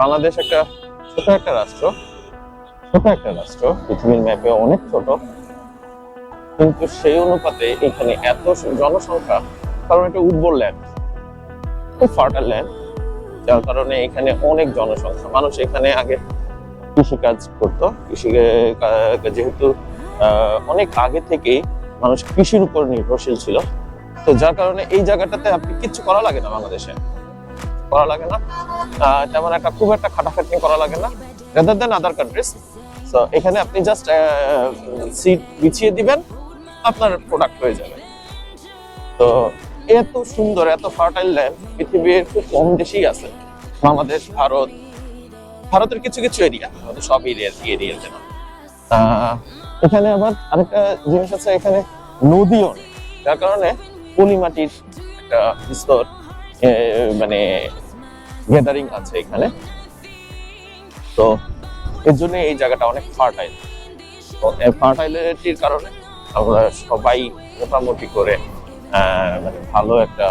বাংলাদেশ একটা ছোট একটা রাষ্ট্র, ছোট একটা রাষ্ট্র, পৃথিবীর ম্যাপে অনেক ছোট, কিন্তু সেই অনুপাতে এখানে এত জনসংখ্যা, কারণ এটা উর্বর ল্যান্ড খুব ফার্টাল ল্যান্ড যার কারণে এখানে অনেক জনসংখ্যা। মানুষ এখানে আগে কৃষিকাজ করতো, কৃষি যেহেতু অনেক আগে থেকেই মানুষ কৃষির উপর নির্ভরশীল ছিল। তো যার কারণে এই জায়গাটাতে আপনি কিচ্ছু করা লাগে না বাংলাদেশে। করা লাগে না। তেমন একটা খুব একটা খাটাখাটনি করা লাগে না। রাদার দেন আদার কান্ট্রিজ তো এখানে আপনি জাস্ট সিট বিছিয়ে দিবেন আপনার প্রোডাক্ট হয়ে যাবে। তো এত সুন্দর এত ফার্টাইল ল্যান্ড পৃথিবীর খুব কম দেশেই আছে। বাংলাদেশ ভারত ভারতের কিছু কিছু এরিয়া আমাদের সব এরিয়া না আহ, এখানে আবার আরেকটা জিনিস আছে এখানে নদীও যার কারণে পলি মাটির একটা স্তর মানে গ্যাদারিং আছে এখানে। তো এর জন্য এই জায়গাটা অনেক ফার্টাইল ফার্টাইলিটির কারণে আমরা সবাই মোটামুটি করে মানে ভালো একটা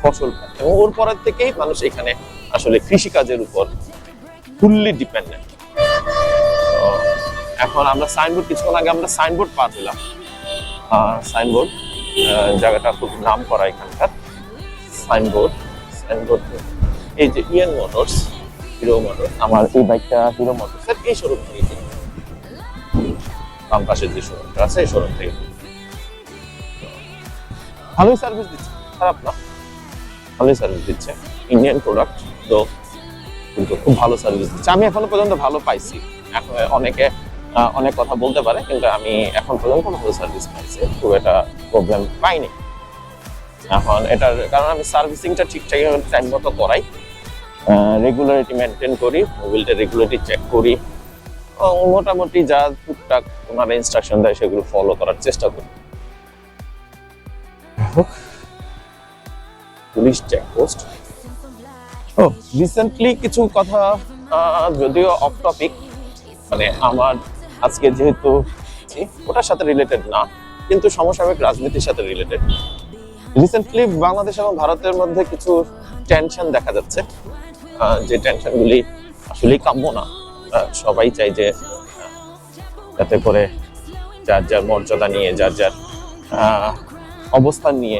ফসল এবং ওর পরের থেকেই মানুষ এখানে আসলে কৃষিকাজের উপর ফুললি ডিপেন্ডেন্ট এখন আমরা সাইনবোর্ড কিছুক্ষণ আগে আমরা সাইনবোর্ড পার হলাম সাইনবোর্ড জায়গাটা খুব নাম করা এখানকার। সাইনবোর্ড সাইনবোর্ড এই যে ইয়েন মোটরস হিরো মোটরস আমার এই বাইকটা হিরো মোটরস এর এই শোরুম থেকে। বাম পাশের যে শোরুমটা আছে, এই শোরুম থেকে ভালোই সার্ভিস দিচ্ছে। খারাপ না। ভালোই সার্ভিস দিচ্ছে। ইন্ডিয়ান প্রোডাক্ট তো কিন্তু খুব ভালো সার্ভিস দিচ্ছে। আমি এখনও পর্যন্ত ভালো পাইছি। এখন অনেকে অনেক কথা বলতে পারে, কিন্তু আমি এখন পর্যন্ত ভালো সার্ভিস পাইছি। খুব একটা প্রবলেম পাইনি। এখন এটার কারণ আমি সার্ভিসিংটা ঠিকঠাক টাইম মতো করাই। রেগুলারিটি মেনটেন করি মোবিলটা রেগুলারিটি চেক করি। এবং মোটামুটি যা টুকটাক ওনারা ইনস্ট্রাকশন দেয় সেগুলো ফলো করার চেষ্টা করি। পুলিশ চেকপোস্ট ও। রিসেন্টলি কিছু কথা যদিও অফ টপিক মানে আমার আজকে যেহেতু ওটার সাথে রিলেটেড না কিন্তু সমসাময়িক রাজনীতির সাথে রিলেটেড রিসেন্টলি বাংলাদেশ এবং ভারতের মধ্যে কিছু টেনশন দেখা যাচ্ছে। যে টেনশনগুলি আসলেই কাম্য না। সবাই চাই যে যাতে করে যার যার মর্যাদা নিয়ে, যার যার অবস্থান নিয়ে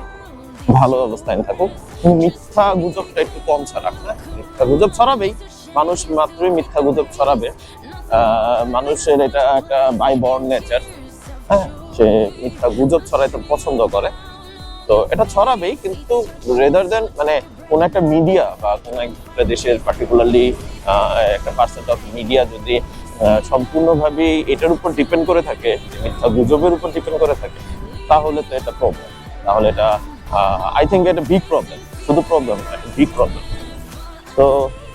ভালো অবস্থায় থাকুক। মিথ্যা গুজবটা একটু কম ছড়াক না মিথ্যা গুজব ছড়াবেই। মানুষ মাত্রই মিথ্যা গুজব ছড়াবে। মানুষের এটা একটা বাই বর্ন নেচার হ্যাঁ? সে মিথ্যা গুজব ছড়াইতে পছন্দ করে। তো এটা ছড়াবেই, কিন্তু রেদার দেন মানে কোন একটা মিডিয়া বা কোন একটা দেশের পার্টিকুলারলি একটা পার্সেন্ট অফ মিডিয়া যদি সম্পূর্ণভাবে এটার উপর ডিপেন্ড করে থাকে, মিথ্যা গুজবের উপর ডিপেন্ড করে থাকে, তাহলে তো এটা প্রবলেম তাহলে এটা আই থিঙ্ক এটা বিগ প্রবলেম শুধু প্রবলেম বিগ প্রবলেম তো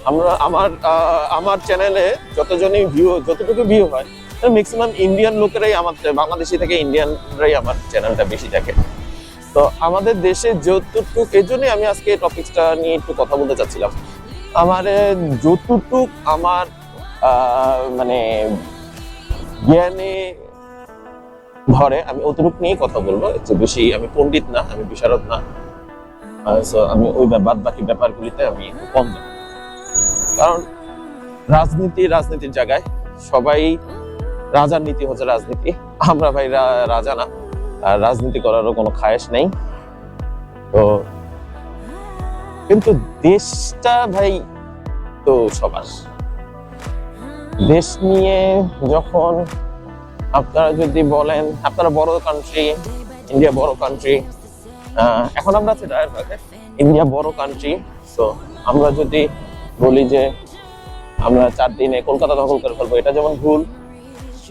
আমরা, আমার আমার চ্যানেলে যতজনই ভিউ যতটুকু ভিউ হয় ম্যাক্সিমাম ইন্ডিয়ান লোকেরাই আমার বাংলাদেশি থেকে ইন্ডিয়ানরাই আমার চ্যানেলটা বেশি দেখে। তো আমাদের দেশে যতটুকু এই জন্যই আমি আজকে এই টপিকসটা নিয়ে একটু কথা বলতে চাচ্ছিলাম। আমার যতটুক আমার মানে জ্ঞানে ধরে আমি অতটুকু নিয়েই কথা বলব। একটু বেশি আমি পণ্ডিত না, আমি বিশারদ না। আমি ওই বাদ বাকি ব্যাপারগুলিতে আমি কম জানি কারণ, রাজনীতি রাজনীতির জায়গায় সবাই, রাজার নীতি হচ্ছে রাজনীতি। আমরা ভাই রাজা না। আর রাজনীতি করারও কোনো খায়েশ নেই। তো কিন্তু দেশটা ভাই তো সবার। দেশ নিয়ে যখন আপনারা যদি বলেন, আপনারা বড় কান্ট্রি ইন্ডিয়া বড় কান্ট্রি এখন আমরা আছি রায়েরবাগে ইন্ডিয়া বড় কান্ট্রি তো আমরা যদি বলি যে আমরা চার দিনে কলকাতা দখল করে ফেলব, এটা যেমন ভুল,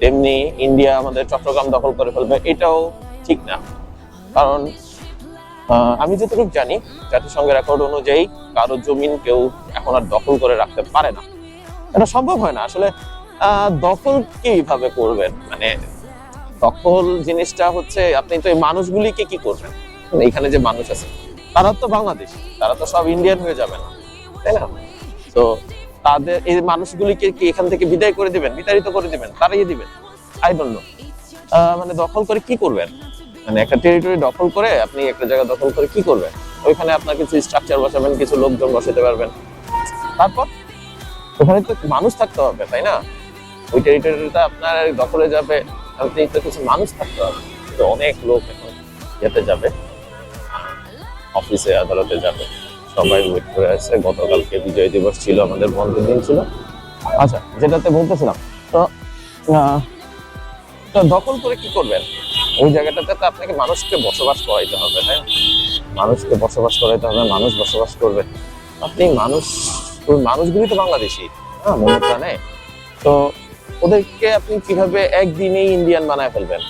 তেমনি ইন্ডিয়া আমাদের চট্টগ্রাম দখল করে ফেলবে, এটাও ঠিক না। কারণ আমি যতটুকু জানি, জাতিসংঘের রেকর্ড অনুযায়ী কারও জমিন কেউ এখন আর দখল করে রাখতে পারে না। এটা সম্ভব হয় না। আসলে দখল কীভাবে করবেন? মানে দখল জিনিসটা হচ্ছে, আপনি তো এই মানুষগুলিকে কি করবেন? এখানে যে মানুষ আছে, তারা তো বাংলাদেশ, তারা তো সব ইন্ডিয়ান হয়ে যাবে না, তাই না? তো তাদের, এই মানুষগুলিকে কি এখান থেকে বিদায় করে দিবেন? বিতাড়িত করে দিবেন? তাড়িয়ে দিবেন? আই ডোন্ট নো মানে দখল করে কি করবেন? মানে একটা টেরিটরি দখল করে আপনি একটা জায়গা দখল করে কি করবেন? ওইখানে আপনার কিছু স্ট্রাকচার বসাবেন, কিছু লোকজন বসাতে পারবেন। তারপর ওখানে তো মানুষ থাকতে হবে, তাই না? ওই টেরিটরিটা আপনার দখলে যাবে, আপনি তো কিছু মানুষ থাকতে হবে। তো অনেক লোক এখন যেতে যাবে অফিসে আদালতে যাবে। সবাই ওয়েট করে আছে। গতকালকে বিজয় দিবস ছিল, আমাদের বন্ধের দিন ছিল। আচ্ছা যেটাতে বলতেছিলাম, তো তো দখল করে কি করবেন? ওই জায়গাটাতে তো আপনাকে মানুষকে বসবাস করাইতে হবে, তাই মানুষকে বসবাস করাইতে হবে, মানুষ বসবাস করবে। আপনি মানুষ, ওই মানুষগুলি তো বাংলাদেশি হ্যাঁ মনে প্রাণে। তো ওদেরকে আপনি কীভাবে একদিনেই ইন্ডিয়ান বানায় ফেলবেন?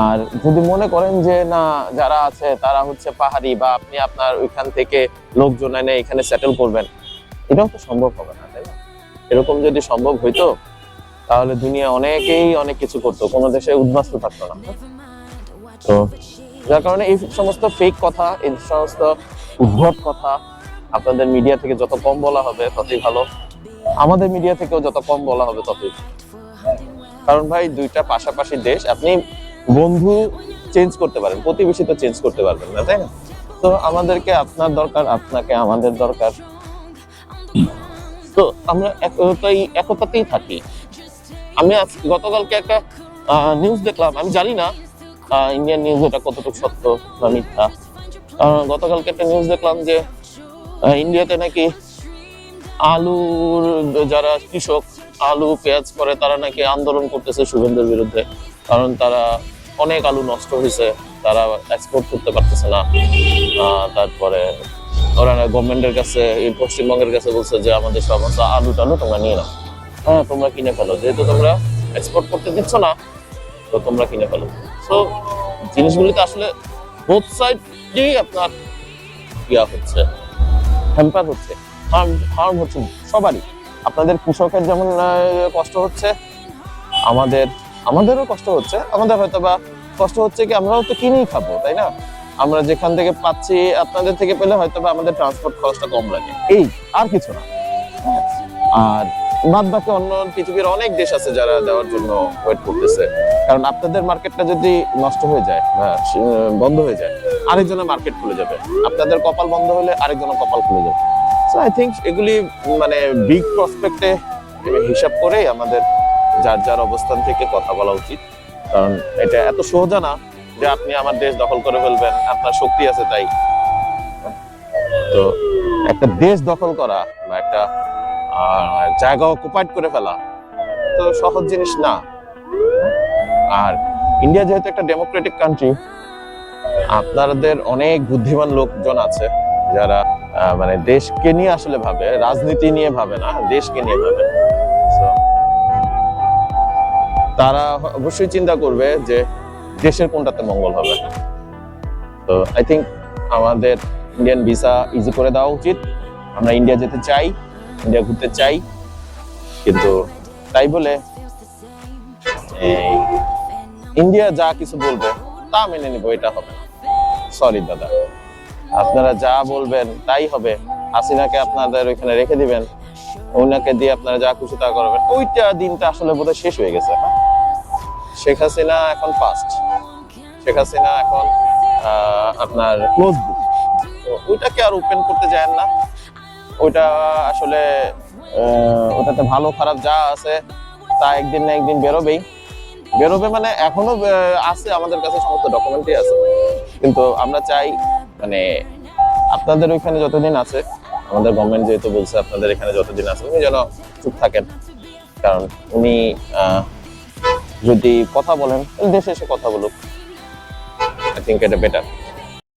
আর যদি মনে করেন যে, না, যারা আছে, তারা হচ্ছে পাহাড়ি বা আপনি আপনার ওইখান থেকে লোকজন এনে এখানে সেটেল করবেন, এটাও তো সম্ভব হবে না, তাই না? এরকম যদি সম্ভব হইতো তাহলে দুনিয়া অনেকেই অনেক কিছু করতো, কোনো দেশে উদ্বাস্ত থাকতো না। তো যার কারণে এই সমস্ত ফেক কথা, এই সমস্ত উদ্ভট কথা আপনাদের মিডিয়া থেকে যত কম বলা হবে, ততই ভালো। আমাদের মিডিয়া থেকেও যত কম বলা হবে, ততই কারণ ভাই, দুইটা পাশাপাশি দেশ, আপনি বন্ধু চেঞ্জ করতে পারেন প্রতিবেশী তো চেঞ্জ করতে পারবেন না, তাই না? তো আমাদেরকে আপনার দরকার, আপনাকে আমাদের দরকার। তো আমরা একতাই একতাতেই থাকি। আমি গতকালকে একটা নিউজ দেখলাম। আমি জানি না ইন্ডিয়ান নিউজ এটা কতটুকু সত্য বা মিথ্যা। গতকালকে একটা নিউজ দেখলাম যে ইন্ডিয়াতে নাকি আলুর, যারা কৃষক, আলু পেঁয়াজ করে, তারা নাকি আন্দোলন করতেছে শুভেন্দুর বিরুদ্ধে। কারণ তারা অনেক আলু নষ্ট হয়েছে, তারা এক্সপোর্ট করতে পারতেছে না। তারপরে ওরা গভর্নমেন্টের কাছে, এই পশ্চিমবঙ্গের কাছে বলছে যে, আমাদের সমস্ত আলু টালু তোমরা নিয়ে নাও। হ্যাঁ তোমরা কিনে ফেলো। যেহেতু তোমরা এক্সপোর্ট করতে দিচ্ছ না, তো তোমরা কিনে ফেলো। তো জিনিসগুলিতে আসলে বোথ সাইডই আপনার ইয়া হচ্ছে হ্যাম্পার হচ্ছে হার্ম হার্ম হচ্ছে সবারই। আপনাদের কৃষকের যেমন কষ্ট হচ্ছে, আমাদের, আমাদেরও কষ্ট হচ্ছে, আমাদের হয়তো বা কষ্ট হচ্ছে কি আমরাও তো কিনেই খাব, তাই না? আমরা যেখান থেকে পাচ্ছি, আপনাদের থেকে পেলে হয়তো বা আমাদের ট্রান্সপোর্ট খরচটা কম লাগে। এই, আর কিছু না। আর বাদ বাকি অন্য পৃথিবীর অনেক দেশ আছে যারা দেওয়ার জন্য ওয়েট করতেছে। কারণ আপনাদের মার্কেটটা যদি নষ্ট হয়ে যায় বা বন্ধ হয়ে যায়, আরেকজনের মার্কেট খুলে যাবে। আপনাদের কপাল বন্ধ হলে আরেকজনের কপাল খুলে যাবে। সো আই থিঙ্ক এগুলি মানে বিগ প্রসপেক্টে হিসাব করেই আমাদের যার যার অবস্থান থেকে কথা বলা উচিত। কারণ এটা এত সোজা না যে আপনি আমার দেশ দখল করে ফেলবেন, আপনার শক্তি আছে তাই। তো, একটা দেশ দখল করা বা একটা আহ, জায়গা অকুপাইড করে ফেলা তো সহজ জিনিস না। আর ইন্ডিয়া যেহেতু একটা ডেমোক্রেটিক কান্ট্রি আপনাদের অনেক বুদ্ধিমান লোকজন আছে যারা মানে দেশকে নিয়ে আসলে ভাবে রাজনীতি নিয়ে ভাবে না দেশকে নিয়ে ভাবে। তারা অবশ্যই চিন্তা করবে যে দেশের কোনটাতে মঙ্গল হবে। তো আই থিঙ্ক আমাদের ইন্ডিয়ান ভিসা ইজি করে দেওয়া উচিত। আমরা ইন্ডিয়া যেতে চাই। ইন্ডিয়া ঘুরতে চাই, কিন্তু তাই বলে এই ইন্ডিয়া যা কিছু বলবে, তা মেনে নিব, এটা হবে সরি দাদা। আপনারা যা বলবেন, তাই হবে। হাসিনাকে আপনাদের ওইখানে রেখে দিবেন। ওনাকে দিয়ে আপনারা যা খুশি তা করবেন। ওইটা দিনটা আসলে বোধহয় শেষ হয়ে গেছে হ্যাঁ? শেখ হাসিনা এখন ফার্স্ট শেখ হাসিনা এখন আপনার ক্লোজ বুক ওইটাকে আর ওপেন করতে যায় না। ওইটা আসলে ওটাতে ভালো খারাপ যা আছে, তা একদিন না একদিন বেরোবেই। বেরোবে মানে এখনও আছে আমাদের কাছে সমস্ত ডকুমেন্টই আছে। কিন্তু আমরা চাই মানে আপনাদের ওইখানে যতদিন আছে, আমাদের গভর্নমেন্ট যেহেতু বলছে আপনাদের এখানে যতদিন আছে, উনি যেন চুপ থাকেন। কারণ উনি যদি কথা বলেন, দেশে এসে কথা বলুক। আই থিঙ্ক এটা বেটার